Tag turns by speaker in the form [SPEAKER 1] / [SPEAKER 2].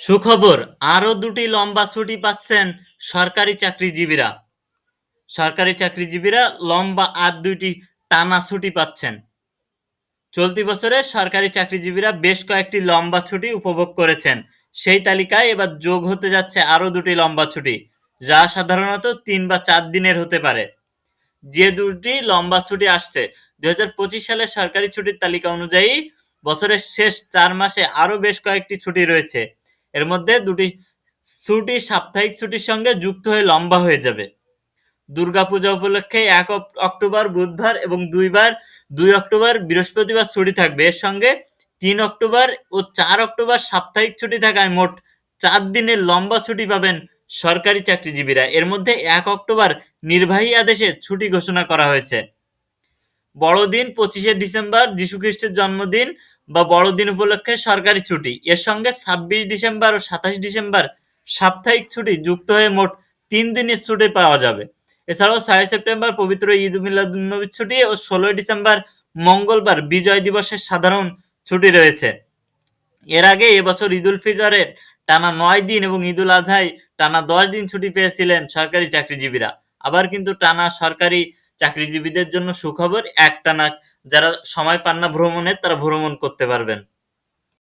[SPEAKER 1] সুখবর, আরও দুটি লম্বা ছুটি পাচ্ছেন সরকারি চাকরিজীবীরা। সরকারি চাকরিজীবীরা লম্বা আর দুইটি টানা ছুটি পাচ্ছেন। চলতি বছরে সরকারি চাকরিজীবীরা বেশ কয়েকটি লম্বা ছুটি উপভোগ করেছেন। সেই তালিকায় এবার যোগ হতে যাচ্ছে আরও দুটি লম্বা ছুটি, যা সাধারণত তিন বা চার দিনের হতে পারে। যে দুটি লম্বা ছুটি আসছে দু হাজার পঁচিশ সালের সরকারি ছুটির তালিকা অনুযায়ী বছরের শেষ চার মাসে আরও বেশ কয়েকটি ছুটি রয়েছে। এর মধ্যে দুটি ছুটি সাপ্তাহিক ছুটির সঙ্গে যুক্ত হয়ে লম্বা হয়ে যাবে। দুর্গাপূজা উপলক্ষে এক অক- অক্টোবর, বুধবার এবং দুইবার, দুই অক্টোবর, বৃহস্পতিবার ছুটি থাকবে। এর সঙ্গে তিন অক্টোবর ও চার অক্টোবর সাপ্তাহিক ছুটি থাকায় মোট চার দিনের লম্বা ছুটি পাবেন সরকারি চাকরিজীবীরা। এর মধ্যে এক অক্টোবর নির্বাহী আদেশে ছুটি ঘোষণা করা হয়েছে। বড়দিন পঁচিশে ডিসেম্বর, যীশু খ্রিস্টের জন্মদিন বা বড়দিন উপলক্ষে সরকারি ছুটি। এর সঙ্গে ছাব্বিশ ডিসেম্বর ও সাতাশ ডিসেম্বর সাপ্তাহিক ছুটি যুক্ত হয়ে মোট তিন দিনের ছুটি পাওয়া যাবে। এছাড়াও ছয় সেপ্টেম্বর পবিত্র ঈদ মিলাদুন্নবীর ছুটি ও ষোলোই ডিসেম্বর মঙ্গলবার বিজয় দিবসের সাধারণ ছুটি রয়েছে। এর আগে এবছর ঈদুল ফিতরের টানা নয় দিন এবং ঈদুল আজহায় টানা দশ দিন ছুটি পেয়েছিলেন সরকারি চাকরিজীবীরা। আবার কিন্তু টানা সরকারি চাকরিজীবীদের জন্য সুখবর এক টানা যারা সময় পান না ভ্রমণের তারা ভ্রমণ করতে পারবেন।